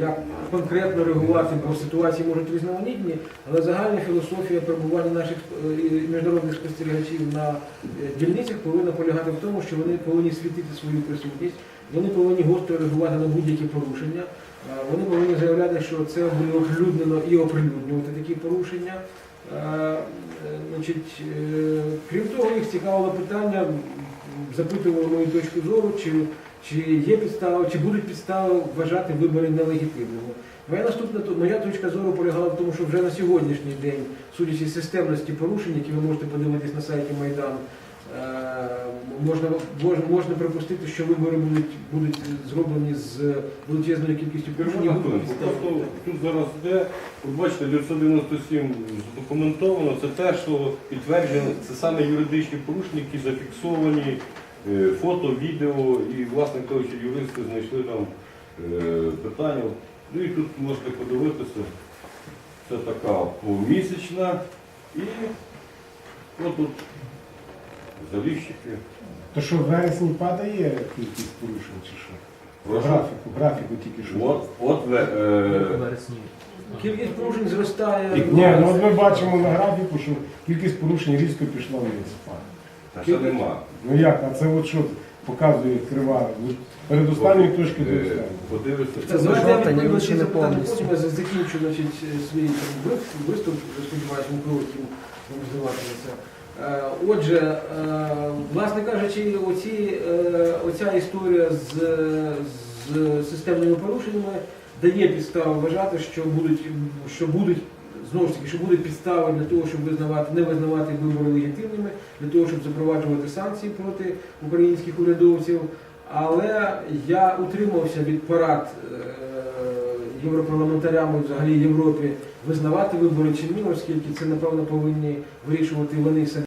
як конкретно реагувати, бо ситуації можуть різноманітні, але загальна філософія перебування наших е, міжнародних спостерігачів на е, дільницях повинна полягати в тому, що вони повинні світити свою присутність, вони повинні гостро реагувати на будь-які порушення. Е, Вони повинні заявляти, що це буде оприлюднено і оприлюднювати такі порушення. Крім того, їх цікавило питання, запитували мою точку зору, чи, чи є підстава, чи будуть підстави вважати вибори нелегітимними. Моя наступна моя точка зору полягала в тому, що вже на сьогоднішній день, судячи з системності порушень, які ви можете подивитись на сайті Майдан, е, можна, можна, можна припустити, що вибори будуть, будуть зроблені з величезною кількістю порушень. Тут зараз йде, ви бачите, 997 задокументовано, це те, що підтверджено, це саме юридичні порушення, які зафіксовані, е, фото, відео, і, власне кажучи, юристи знайшли там е, питання. Ну і тут можете подивитися, це така помісячна і отут завіщики. То що в вересні падає кількість порушень чи що? Прошу. Графіку, графіку тільки що. От, от ви, е, Кількість порушень зростає. Ні, ну от ми бачимо на графіку, що кількість порушень різко пішла вниз. та це нема. Ну як, а це от що показує крива? Ну, Перед останньою точки до Е, останньої. Подивися. Це знаєте, я жовтень, відповім на ще не запитання повністю. потім. Я закінчу значить, свій там, виступ, виступ, сподіваюся, ми коротким розвиватися. Е, Отже, е, власне кажучи, оці, е, оця історія з, з системними порушеннями дає підставу вважати, що будуть, що будуть знову ж таки, що будуть підстави для того, щоб визнавати, не визнавати вибори легітимними, для того, щоб запроваджувати санкції проти українських урядовців. Але я утримався від порад е, європарламентарям взагалі Європі визнавати вибори чи ні, оскільки це напевно повинні вирішувати вони самі.